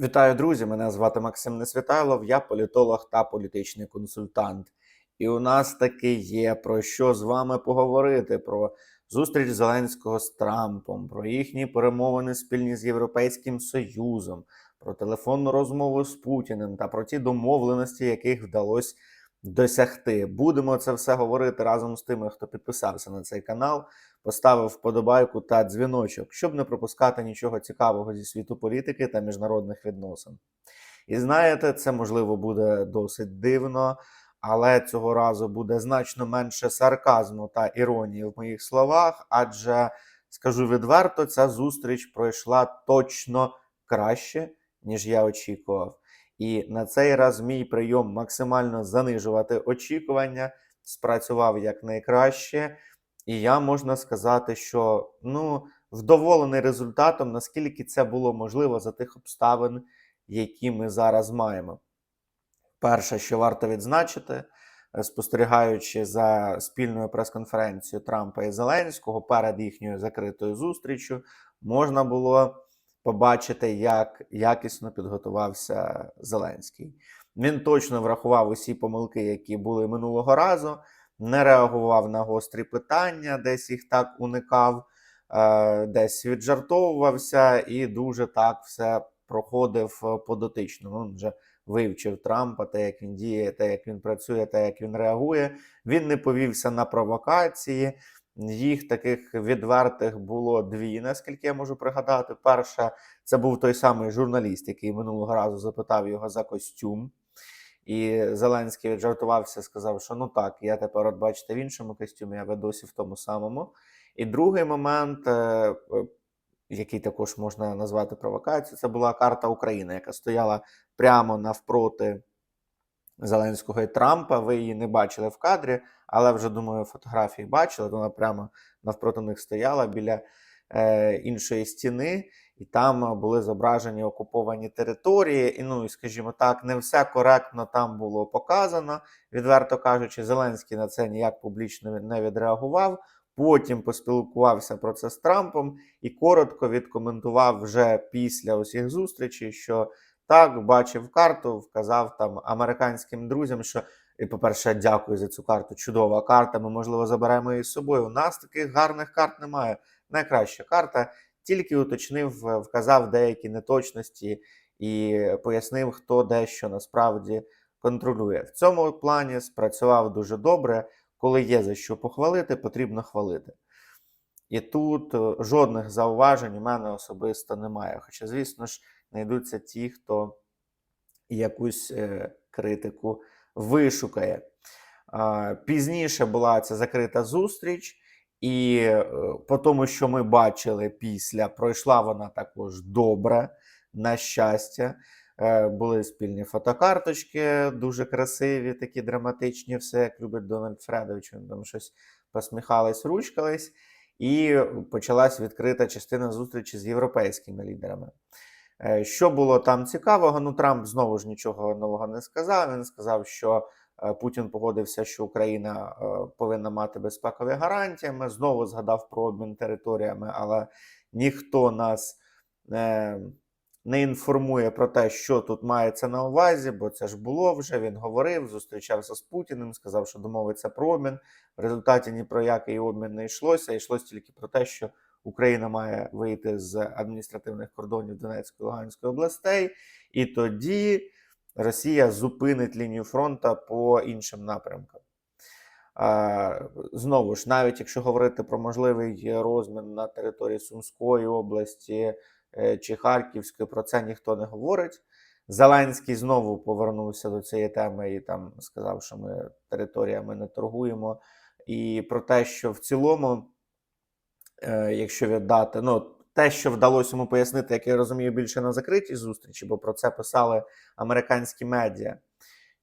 Вітаю, друзі! Мене звати Максим Несвітайлов, я політолог та політичний консультант. І у нас таки є про що з вами поговорити: про зустріч Зеленського з Трампом, про їхні перемовини спільні з Європейським Союзом, про телефонну розмову з Путіним та про ті домовленості, яких вдалося досягти. Будемо це все говорити разом з тими, хто підписався на цей канал, поставив вподобайку та дзвіночок, щоб не пропускати нічого цікавого зі світу політики та міжнародних відносин. І знаєте, це можливо буде досить дивно, але цього разу буде значно менше сарказму та іронії в моїх словах, адже скажу відверто, ця зустріч пройшла точно краще, ніж я очікував. І на цей раз мій прийом максимально занижувати очікування спрацював якнайкраще. І я можна сказати, що ну, вдоволений результатом, наскільки це було можливо за тих обставин, які ми зараз маємо. Перше, що варто відзначити, е, спостерігаючи за спільною прес-конференцією Трампа і Зеленського перед їхньою закритою зустрічю, можна було побачити, як якісно підготувався Зеленський. Він точно врахував усі помилки, які були минулого разу, не реагував на гострі питання, десь їх так уникав, е, десь віджартовувався і дуже так все проходив е, подотично. Він вже вивчив Трампа, те, як він діє, те, як він працює, те, як він реагує. Він не повівся на провокації. Їх таких відвертих було дві, наскільки я можу пригадати. Перша це був той самий журналіст, який минулого разу запитав його за костюм. І Зеленський віджартувався, сказав, що ну так, я тепер, от бачите, в іншому костюмі, а ви досі в тому самому. І другий момент, е, е, який також можна назвати провокацією, це була карта України, яка стояла прямо навпроти Зеленського і Трампа. Ви її не бачили в кадрі, але вже думаю, фотографії бачили. Вона прямо навпроти них стояла біля е, іншої стіни, і там були зображені окуповані території. І ну, і скажімо так, не все коректно там було показано. Відверто кажучи, Зеленський на це ніяк публічно не відреагував. Потім поспілкувався про це з Трампом і коротко відкоментував вже після усіх зустрічей, що так, бачив карту, вказав там американським друзям, що, і, по-перше, дякую за цю карту. Чудова карта. Ми, можливо, заберемо її з собою. У нас таких гарних карт немає. Найкраща карта. Тільки уточнив, вказав деякі неточності і пояснив, хто дещо насправді контролює. В цьому плані спрацював дуже добре. Коли є за що похвалити, потрібно хвалити. І тут е, жодних зауважень у мене особисто немає. Хоча, звісно ж, знайдуться ті, хто якусь е, критику вишукає. Пізніше була ця закрита зустріч, і е, по тому, що ми бачили після, пройшла вона також добре, на щастя. Е, були спільні фотокарточки, дуже красиві, такі драматичні, все як любить Дональд Фредович. Вони там щось посміхались, ручкались. І почалась відкрита частина зустрічі з європейськими лідерами. Е, Що було там цікавого? Ну, Трамп знову ж нічого нового не сказав. Він сказав, що е, Путін погодився, що Україна е, повинна мати безпекові гарантіями. Знову згадав про обмін територіями, але ніхто нас не інформує про те, що тут мається на увазі, бо це ж було вже. Він говорив, зустрічався з Путіним, сказав, що домовиться про обмін. В результаті ні про який обмін не йшлося. Йшлося тільки про те, що Україна має вийти з адміністративних кордонів Донецької та Луганської областей, і тоді Росія зупинить лінію фронту по іншим напрямкам. Знову ж, навіть якщо говорити про можливий розмін на території Сумської області е, чи Харківської, про це ніхто не говорить. Зеленський знову повернувся до цієї теми і там сказав, що ми територіями не торгуємо. І про те, що в цілому, якщо віддати, ну те, що вдалося йому пояснити, як я розумію, більше на закритій зустрічі, бо про це писали американські медіа.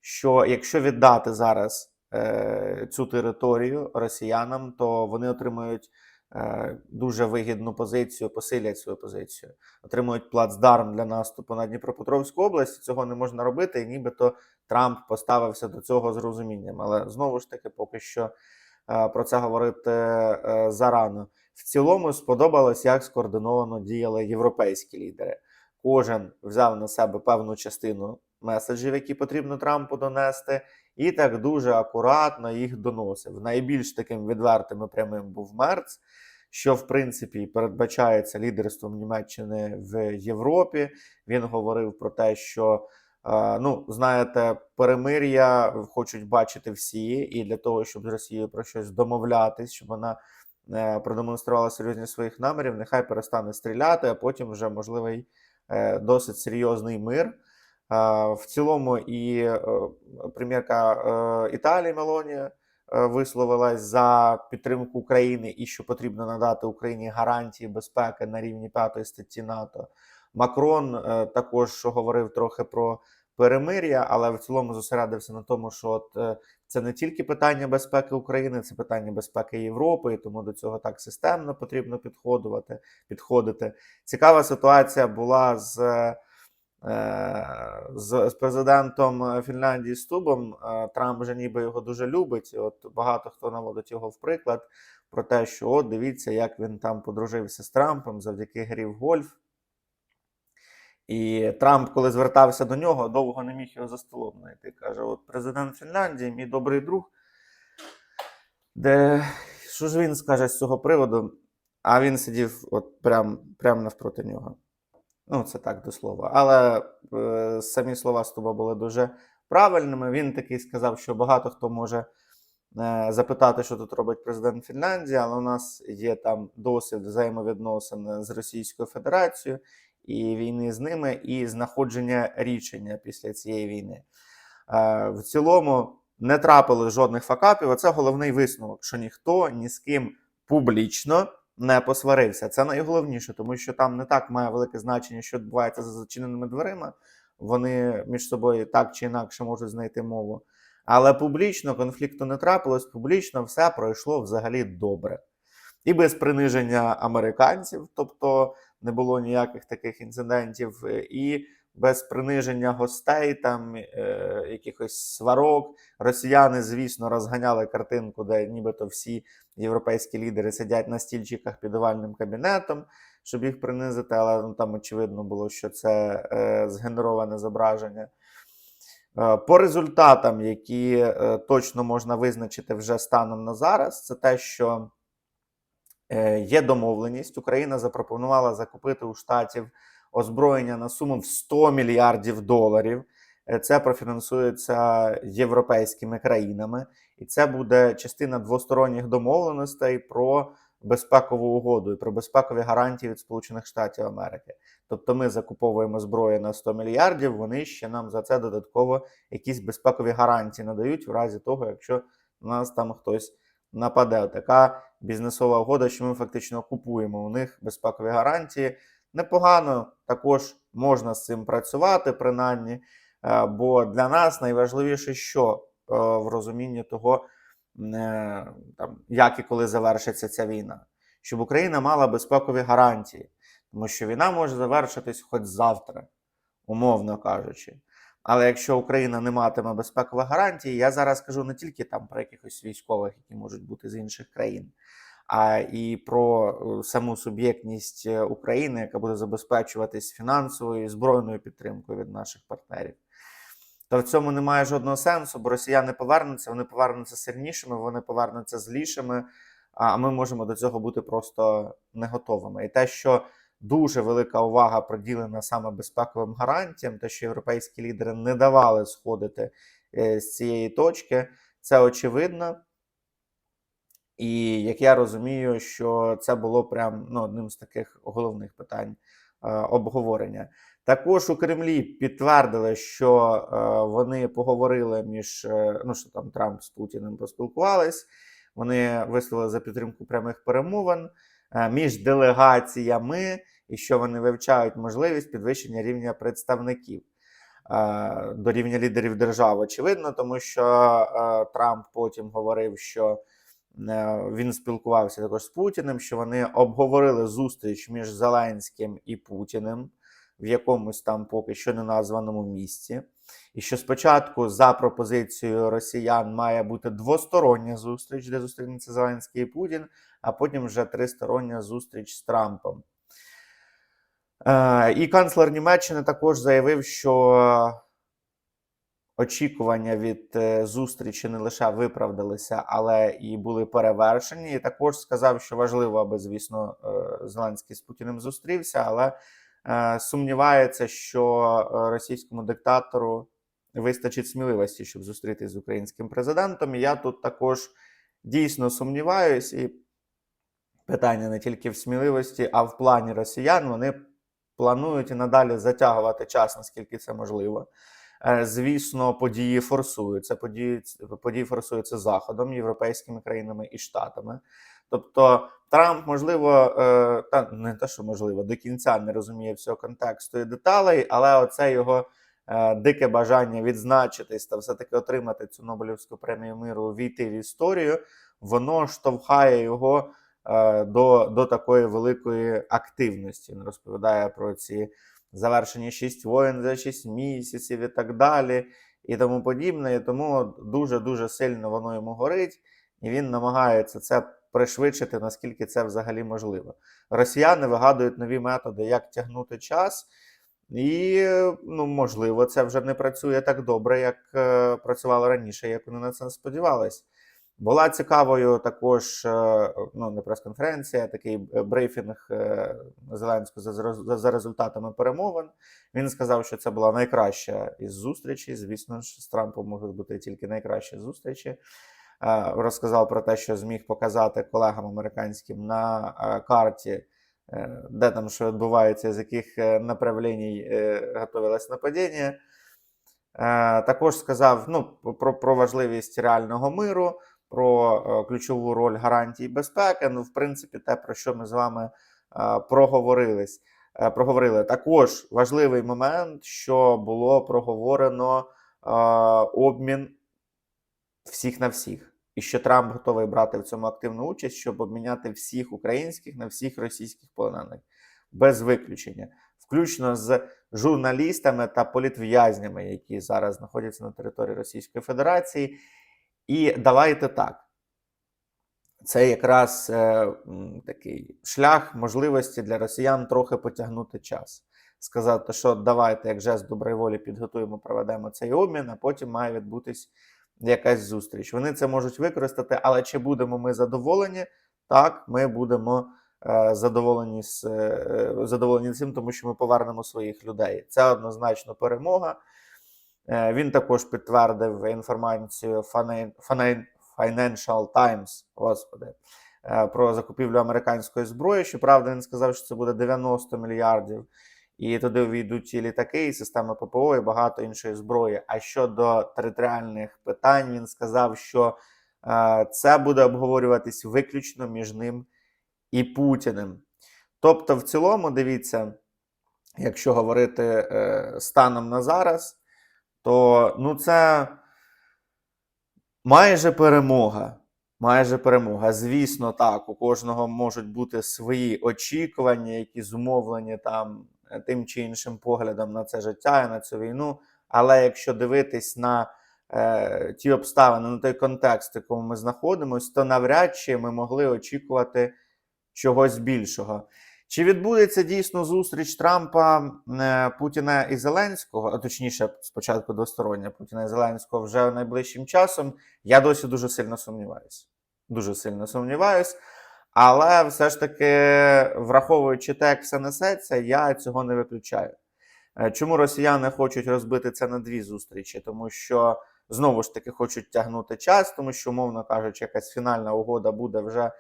Що якщо віддати зараз е, цю територію росіянам, то вони отримають е, дуже вигідну позицію, посилять свою позицію, отримують плацдарм для наступу на Дніпропетровську область. Цього не можна робити, і нібито Трамп поставився до цього з розумінням. Але знову ж таки, поки що е, про це говорити е, зарано. В цілому сподобалось, як скоординовано діяли європейські лідери. кожен взяв на себе певну частину меседжів, які потрібно Трампу донести, і так дуже акуратно їх доносив. Найбільш таким відвертим і прямим був Мерц, що в принципі передбачається лідерством Німеччини в Європі. Він говорив про те, що е, ну, знаєте, перемир'я хочуть бачити всі, і для того, щоб з Росією про щось домовлятись, щоб вона продемонструвала серйозність своїх намірів, нехай перестане стріляти, а потім вже можливий е, досить серйозний мир. Е, В цілому, і е, прем'єрка е, Італії Мелонія е, висловилась за підтримку України і що потрібно надати Україні гарантії безпеки на рівні п'ятої статті НАТО. Макрон е, також говорив трохи про перемир'я, але в цілому зосередився на тому, що от е, це не тільки питання безпеки України, це питання безпеки Європи, і тому до цього так системно потрібно підходити. підходити. Цікава ситуація була з. е, З, з президентом Фінляндії Стубом Е, Трамп вже ніби його дуже любить. От багато хто наводить його в приклад про те, що от дивіться, як він там подружився з Трампом завдяки грі в гольф. І Трамп, коли звертався до нього, довго не міг його за столом знайти. Каже: от президент Фінляндії, мій добрий друг. Де що ж він скаже з цього приводу? А він сидів от прям, прям навпроти нього. Ну, це так до слова. Але е, самі слова Стуба були дуже правильними. Він такий сказав, що багато хто може е, запитати, що тут робить президент Фінляндії, але у нас є там досвід взаємовідносин з Російською Федерацією і війни з ними, і знаходження рішення після цієї війни. Е, в цілому не трапилось жодних факапів. Оце головний висновок, що ніхто ні з ким публічно не посварився. Це найголовніше, тому що там не так має велике значення, що відбувається за зачиненими дверима. Вони між собою так чи інакше можуть знайти мову. Але публічно конфлікту не трапилось, публічно все пройшло взагалі добре. І без приниження американців, тобто не було ніяких таких інцидентів, е, і без приниження гостей, там е, якихось сварок. Росіяни, звісно, розганяли картинку, де нібито всі європейські лідери сидять на стільчиках під овальним кабінетом, щоб їх принизити, але ну, там очевидно було, що це е, згенероване зображення. Е, По результатам, які е, точно можна визначити вже станом на зараз, це те, що є домовленість. Україна запропонувала закупити у штатів озброєння на суму в 100 мільярдів доларів. Е, Це профінансується європейськими країнами, і це буде частина двосторонніх домовленостей про безпекову угоду і про безпекові гарантії від Сполучених Штатів Америки. Тобто ми закуповуємо зброю на 100 мільярдів, вони ще нам за це додатково якісь безпекові гарантії надають в разі того, якщо на нас там хтось нападе. Така бізнесова угода, що ми фактично купуємо у них безпекові гарантії. Непогано також можна з цим працювати, принаймні. Е, Бо для нас найважливіше, що е, в розумінні того, е, там, як і коли завершиться ця війна, щоб Україна мала безпекові гарантії, тому що війна може завершитись хоч завтра, умовно кажучи. Але якщо Україна не матиме безпекових гарантій, я зараз кажу не тільки там про якихось військових, які можуть бути з інших країн, а і про е, саму суб'єктність е, України, яка буде забезпечуватись фінансовою і збройною підтримкою від наших партнерів. То в цьому немає жодного сенсу, бо росіяни повернуться, вони повернуться сильнішими, вони повернуться злішими, а ми можемо до цього бути просто не готовими. І те, що дуже велика увага приділена саме безпековим гарантіям, те, що європейські лідери не давали сходити е, з цієї точки, це очевидно. І як я розумію, що це було прям ну, одним з таких головних питань е, обговорення. Також у Кремлі підтвердили, що е, вони поговорили між е, ну що там Трамп з Путіним поспілкувались. Вони висловили за підтримку прямих перемовин між делегаціями, і що вони вивчають можливість підвищення рівня представників е, до рівня лідерів держав. Очевидно, тому що е, Трамп потім говорив, що е, він спілкувався також з Путіним, що вони обговорили зустріч між Зеленським і Путіним в якомусь там поки що не названому місці. І що спочатку, за пропозицією росіян, має бути двостороння зустріч, де зустрінеться Зеленський і Путін, а потім вже тристороння зустріч з Трампом. Е, І канцлер Німеччини також заявив, що очікування від е, зустрічі не лише виправдалися, але і були перевершені. І також сказав, що важливо, аби, звісно, е, Зеленський з Путіним зустрівся, але сумнівається, що російському диктатору вистачить сміливості, щоб зустрітися з українським президентом. Я тут також дійсно сумніваюсь, і питання не тільки в сміливості, а в плані росіян. Вони планують і надалі затягувати час, наскільки це можливо. Е, Звісно, події форсуються. Події, події форсуються Заходом, європейськими країнами і Штатами. Тобто Трамп, можливо, е, та не те, що можливо, до кінця не розуміє всього контексту і деталей, але оце його дике бажання відзначитись та все-таки отримати цю Нобелівську премію миру, війти в історію, воно штовхає його е, до, до такої великої активності. Він розповідає про ці завершені шість воєн за шість місяців і так далі, і тому подібне. І тому дуже-дуже сильно воно йому горить, і він намагається це пришвидшити, наскільки це взагалі можливо. Росіяни вигадують нові методи, як тягнути час. І, ну, можливо, це вже не працює так добре, як е, працювало раніше, як вони на це сподівались. Була цікавою також е, ну, не прес-конференція, такий е, брифінг е, Зеленського за, за, результатами перемовин. Він сказав, що це була найкраща із зустрічей. Звісно ж, з Трампом можуть бути тільки найкращі зустрічі. Е, Розказав про те, що зміг показати колегам американським на е, карті, де там що відбувається, з яких е, направлень готувалось нападіння. Е, Також сказав ну, про, про важливість реального миру про е, ключову роль гарантій безпеки. Ну, в принципі, те, про що ми з вами проговорились. Проговорили також важливий момент, що було проговорено обмін всіх на всіх, і що Трамп готовий брати в цьому активну участь, щоб обміняти всіх українських на всіх російських полонених без виключення, включно з журналістами та політв'язнями, які зараз знаходяться на території Російської Федерації. І давайте так. Це якраз е, такий шлях можливості для росіян трохи потягнути час. Сказати, що давайте, як жест доброї волі, підготуємо, проведемо цей обмін, а потім має відбутись якась зустріч. Вони це можуть використати, але чи будемо ми задоволені? Так, ми будемо е, задоволені з е, задоволені цим, тому що ми повернемо своїх людей. Це однозначно перемога. Е, Він також підтвердив інформацію Fina- Fina- Financial Times, господи, е, про закупівлю американської зброї. Щоправда, він сказав, що це буде 90 мільярдів, і туди увійдуть і літаки, і системи ППО, і багато іншої зброї. А щодо територіальних питань, він сказав, що е, це буде обговорюватись виключно між ним і Путіним. Тобто, в цілому, дивіться, якщо говорити е, станом на зараз то ну це майже перемога. Майже перемога. Звісно, так, у кожного можуть бути свої очікування, які зумовлені там тим чи іншим поглядом на це життя і на цю війну. Але якщо дивитись на е, ті обставини, на той контекст, в якому ми знаходимося, то навряд чи ми могли очікувати чогось більшого. Чи відбудеться дійсно зустріч Трампа, е, Путіна і Зеленського, а точніше, спочатку двостороння Путіна і Зеленського вже найближчим часом? Я досі дуже сильно сумніваюся. Дуже сильно сумніваюсь. Але все ж таки, враховуючи те, як все несеться, я цього не виключаю. Е, Чому росіяни хочуть розбити це на дві зустрічі? Тому що знову ж таки хочуть тягнути час, тому що, умовно кажучи, якась фінальна угода буде вже е,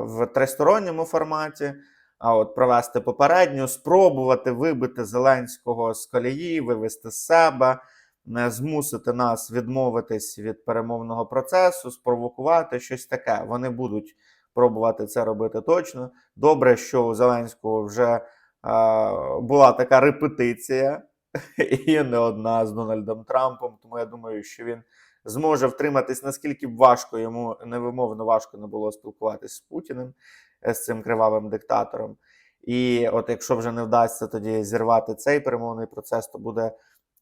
в тристоронньому форматі. А от провести попередню, спробувати вибити Зеленського з колії, вивести з себе, не змусити нас відмовитись від перемовного процесу, спровокувати щось таке. Вони будуть пробувати це робити точно. Добре, що у Зеленського вже була така репетиція, і не одна з Дональдом Трампом. Тому я думаю, що він зможе втриматись, наскільки важко йому невимовно важко не було спілкуватися з Путіним е, з цим кривавим диктатором. І от якщо вже не вдасться тоді зірвати цей перемовний процес, то буде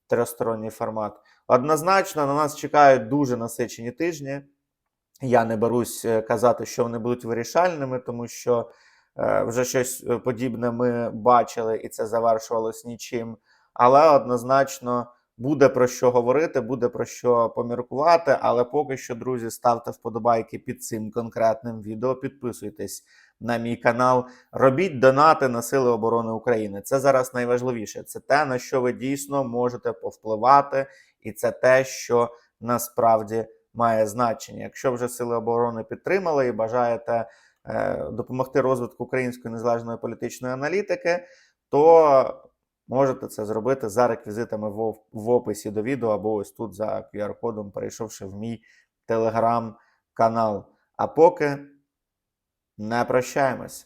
тристоронній формат. Однозначно, на нас чекають дуже насичені тижні. Я не берусь е, казати, що вони будуть вирішальними, тому що Е, Вже щось е, подібне ми бачили, і це завершувалось нічим. Але однозначно буде про що говорити, буде про що поміркувати. Але поки що, друзі, ставте вподобайки під цим конкретним відео. Підписуйтесь на мій канал. Робіть донати на Сили оборони України. Це зараз найважливіше. Це те, на що ви дійсно можете повпливати, і це те, що насправді має значення. Якщо вже Сили оборони підтримали і бажаєте е, допомогти розвитку української незалежної політичної аналітики, то можете це зробити за реквізитами в, в описі до відео або ось тут за QR-кодом, перейшовши в мій телеграм-канал. А поки не прощаємось.